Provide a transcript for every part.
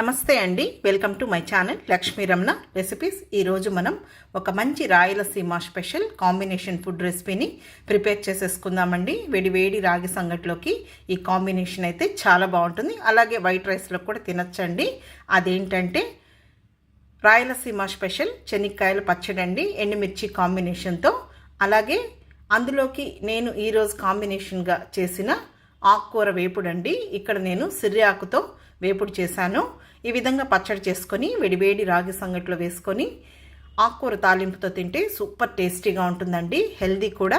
నమస్తే అండి. Welcome to my channel Lakshmi Ramana recipes. ఈరోజు మనం ఒక మంచి రాయలసీమ స్పెషల్ కాంబినేషన్ ఫుడ్ రెసిపీని ప్రిపేర్ చేసేసుకుందామండి. వేడి వేడి రాగి సంగట్లోకి ఈ కాంబినేషన్ అయితే చాలా బాగుంటుంది. అలాగే వైట్ రైస్లో కూడా తినచ్చండి. అదేంటంటే రాయలసీమ స్పెషల్ చెనిక్కాయల పచ్చడి అండి ఎండుమిర్చి కాంబినేషన్తో. అలాగే అందులోకి నేను ఈరోజు కాంబినేషన్గా చేసిన ఆకుకూర వేపుడు అండి ఇక్కడ నేను సిర్రి ఆకుతో వేపుడు చేశాను. ఈ విధంగా పచ్చడి చేసుకొని వేడివేడి రాగి సంగట్లో వేసుకొని ఆకుకూర తాలింపుతో తింటే సూపర్ టేస్టీగా ఉంటుందండి. హెల్దీ కూడా.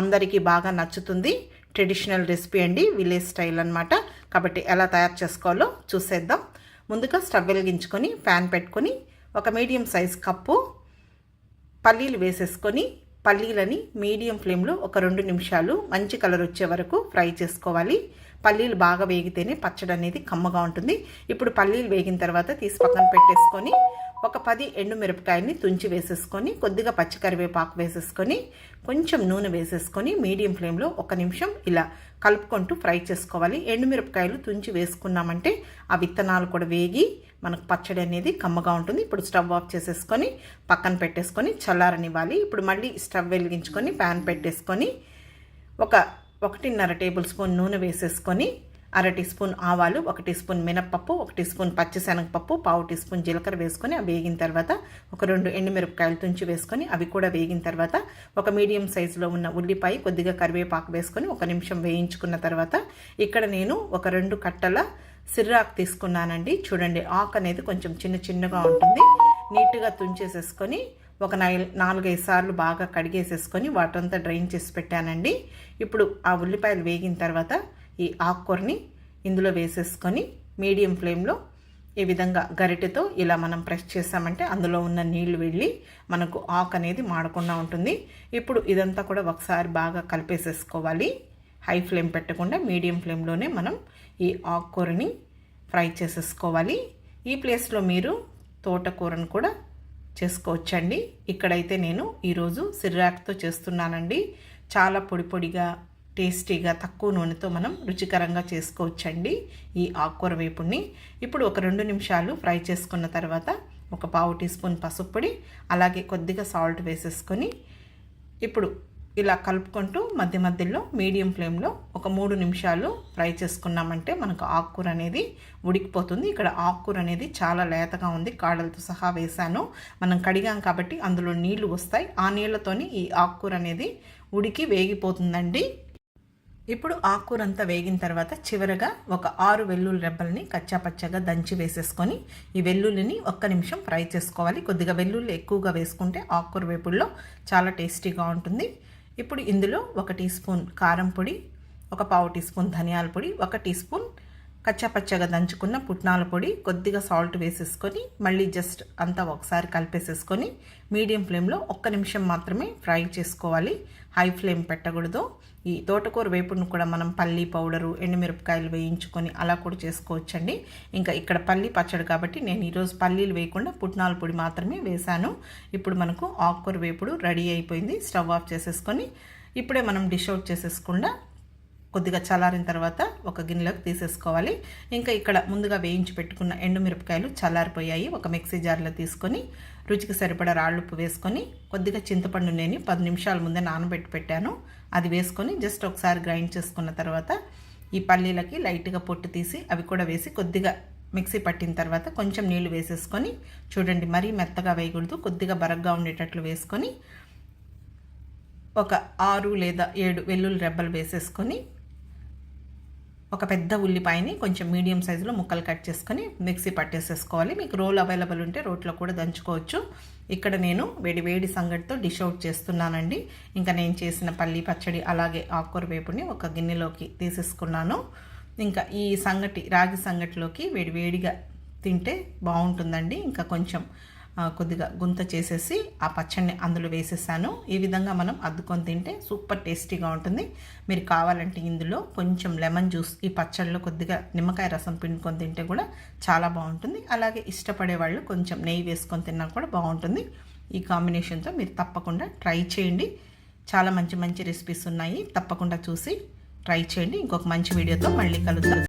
అందరికీ బాగా నచ్చుతుంది. ట్రెడిషనల్ రెసిపీ అండి. విలేజ్ స్టైల్ అనమాట కాబట్టి ఎలా తయారు చేసుకోవాలో చూసేద్దాం. ముందుగా స్టవ్ వెలిగించుకొని ప్యాన్ పెట్టుకొని ఒక మీడియం సైజ్ కప్పు పల్లీలు వేసేసుకొని పల్లీలని మీడియం ఫ్లేమ్లో ఒక రెండు నిమిషాలు మంచి కలర్ వచ్చే వరకు ఫ్రై చేసుకోవాలి. పల్లీలు బాగా వేగితేనే పచ్చడి అనేది కమ్మగా ఉంటుంది. ఇప్పుడు పల్లీలు వేగిన తర్వాత తీసి పక్కన పెట్టేసుకొని ఒక పది ఎండుమిరపకాయని తుంచి వేసేసుకొని కొద్దిగా పచ్చికరివేపాకు వేసేసుకొని కొంచెం నూనె వేసేసుకొని మీడియం ఫ్లేమ్లో ఒక నిమిషం ఇలా కలుపుకుంటూ ఫ్రై చేసుకోవాలి. ఎండుమిరపకాయలు తుంచి వేసుకున్నామంటే ఆ విత్తనాలు కూడా వేగి మనకు పచ్చడి అనేది కమ్మగా ఉంటుంది. ఇప్పుడు స్టవ్ ఆఫ్ చేసేసుకొని పక్కన పెట్టేసుకొని చల్లారనివ్వాలి. ఇప్పుడు మళ్ళీ స్టవ్ వెలిగించుకొని ప్యాన్ పెట్టేసుకొని ఒక ఒకటిన్నర టేబుల్ స్పూన్ నూనె వేసేసుకొని అర టీ స్పూన్ ఆవాలు ఒక టీ స్పూన్ మినప్పప్పు ఒక టీ స్పూన్ పచ్చిశనగపప్పు పావు టీ స్పూన్ జీలకర్ర వేసుకొని అవి వేగిన తర్వాత ఒక రెండు ఎండుమిరపకాయలు తుంచి వేసుకొని అవి కూడా వేగిన తర్వాత ఒక మీడియం సైజులో ఉన్న ఉల్లిపాయ కొద్దిగా కరివేపాకు వేసుకొని ఒక నిమిషం వేయించుకున్న తర్వాత ఇక్కడ నేను ఒక రెండు కట్టల సిర్రాకు తీసుకున్నానండి. చూడండి ఆకు అనేది కొంచెం చిన్న చిన్నగా ఉంటుంది. నీట్గా తుంచేసేసుకొని ఒక నై నాలుగైదు సార్లు బాగా కడిగేసేసుకొని వాటంతా డ్రైన్ చేసి పెట్టానండి. ఇప్పుడు ఆ ఉల్లిపాయలు వేగిన తర్వాత ఈ ఆకుకూరని ఇందులో వేసేసుకొని మీడియం ఫ్లేమ్లో ఈ విధంగా గరిటెతో ఇలా మనం ప్రెస్ చేసామంటే అందులో ఉన్న నీళ్ళు వెళ్ళి మనకు ఆకు అనేది మాడకుండా ఉంటుంది. ఇప్పుడు ఇదంతా కూడా ఒకసారి బాగా కలిపేసేసుకోవాలి. హై ఫ్లేమ్ పెట్టకుండా మీడియం ఫ్లేమ్లోనే మనం ఈ ఆకుకూరని ఫ్రై చేసేసుకోవాలి. ఈ ప్లేస్లో మీరు తోటకూరను కూడా చేసుకోవచ్చండి. ఇక్కడైతే నేను ఈరోజు సిర్రాక్తో చేస్తున్నానండి. చాలా పొడి పొడిగా టేస్టీగా తక్కువ నూనెతో మనం రుచికరంగా చేసుకోవచ్చండి ఈ ఆకుకూర వేపుడిని ఇప్పుడు ఒక రెండు నిమిషాలు ఫ్రై చేసుకున్న తర్వాత ఒక పావు టీ స్పూన్ పసుపు పొడి అలాగే కొద్దిగా సాల్ట్ వేసేసుకొని ఇప్పుడు ఇలా కలుపుకుంటూ మధ్య మధ్యలో మీడియం ఫ్లేమ్లో ఒక మూడు నిమిషాలు ఫ్రై చేసుకున్నామంటే మనకు ఆకుకూర అనేది ఉడికిపోతుంది. ఇక్కడ ఆకుకూర అనేది చాలా లేతగా ఉంది కాడలతో సహా వేశాను. మనం కడిగాం కాబట్టి అందులో నీళ్ళు వస్తాయి. ఆ నీళ్ళతోని ఈ ఆకుకూర అనేది ఉడికి వేగిపోతుందండి. ఇప్పుడు ఆకురంతా వేగిన తర్వాత చివరగా ఒక ఆరు వెల్లుల్లి రెబ్బల్ని కచ్చాపచ్చగా దంచి వేసేసుకొని ఈ వెల్లుల్లిని ఒక్క నిమిషం ఫ్రై చేసుకోవాలి. కొద్దిగా వెల్లుల్లి ఎక్కువగా వేసుకుంటే ఆకుకూర వేపుల్లో చాలా టేస్టీగా ఉంటుంది. ఇప్పుడు ఇందులో ఒక టీ స్పూన్ కారం పొడి ఒక పావు టీ స్పూన్ ధనియాల పొడి ఒక టీ స్పూన్ కచ్చాపచ్చగా దంచుకున్న పుట్నాల పొడి కొద్దిగా సాల్ట్ వేసేసుకొని మళ్ళీ జస్ట్ అంతా ఒకసారి కలిపేసేసుకొని మీడియం ఫ్లేమ్లో ఒక్క నిమిషం మాత్రమే ఫ్రై చేసుకోవాలి. హై ఫ్లేమ్ పెట్టకూడదు. ఈ తోటకూర వేపుడును కూడా మనం పల్లి పౌడరు ఎండుమిరపకాయలు వేయించుకొని అలా కూడా చేసుకోవచ్చండి. ఇంకా ఇక్కడ పల్లి పచ్చడి కాబట్టి నేను ఈరోజు పల్లీలు వేయకుండా పుట్నాల పొడి మాత్రమే వేశాను. ఇప్పుడు మనకు ఆకుకూర వేపుడు రెడీ అయిపోయింది. స్టవ్ ఆఫ్ చేసేసుకొని ఇప్పుడే మనం డిష్ అవుట్ చేసేసుకుండా కొద్దిగా చల్లారిన తర్వాత ఒక గిన్నెలోకి తీసేసుకోవాలి. ఇంకా ఇక్కడ ముందుగా వేయించి పెట్టుకున్న ఎండుమిరపకాయలు చల్లారిపోయాయి. ఒక మిక్సీ జార్లో తీసుకొని రుచికి సరిపడా రాళ్ళుప్పు వేసుకొని కొద్దిగా చింతపండు నేను పది నిమిషాల ముందే నానబెట్టి పెట్టాను. అది వేసుకొని జస్ట్ ఒకసారి గ్రైండ్ చేసుకున్న తర్వాత ఈ పల్లీలకి లైట్గా పొట్టు తీసి అవి కూడా వేసి కొద్దిగా మిక్సీ పట్టిన తర్వాత కొంచెం నీళ్ళు వేసేసుకొని చూడండి మరీ మెత్తగా వేయకూడదు. కొద్దిగా బరగ్గా ఉండేటట్లు వేసుకొని ఒక ఆరు లేదా ఏడు వెల్లుల్లి రెబ్బలు వేసేసుకొని ఒక పెద్ద ఉల్లిపాయని కొంచెం మీడియం సైజులో ముక్కలు కట్ చేసుకొని మిక్సీ పట్టేసేసుకోవాలి. మీకు రోల్ అవైలబుల్ ఉంటే రోట్లో కూడా దంచుకోవచ్చు. ఇక్కడ నేను వేడి వేడి సంగటితో డిష్ అవుట్ చేస్తున్నానండి. ఇంకా నేను చేసిన పల్లి పచ్చడి అలాగే ఆకుకూర వేపుని ఒక గిన్నెలోకి తీసేసుకున్నాను. ఇంకా ఈ సంగటి రాగి సంగటిలోకి వేడి వేడిగా తింటే బాగుంటుందండి. ఇంకా కొంచెం కొద్దిగా గుంత చేసేసి ఆ పచ్చడిని అందులో వేసేసాను. ఈ విధంగా మనం అద్దుకొని తింటే సూపర్ టేస్టీగా ఉంటుంది. మీరు కావాలంటే ఇందులో కొంచెం లెమన్ జ్యూస్ ఈ పచ్చడిలో కొద్దిగా నిమ్మకాయ రసం పిండుకొని తింటే కూడా చాలా బాగుంటుంది. అలాగే ఇష్టపడే వాళ్ళు కొంచెం నెయ్యి వేసుకొని తిన్నా కూడా బాగుంటుంది. ఈ కాంబినేషన్తో మీరు తప్పకుండా ట్రై చేయండి. చాలా మంచి మంచి రెసిపీస్ ఉన్నాయి. తప్పకుండా చూసి ట్రై చేయండి. ఇంకొక మంచి వీడియోతో మళ్ళీ కలుద్దాం.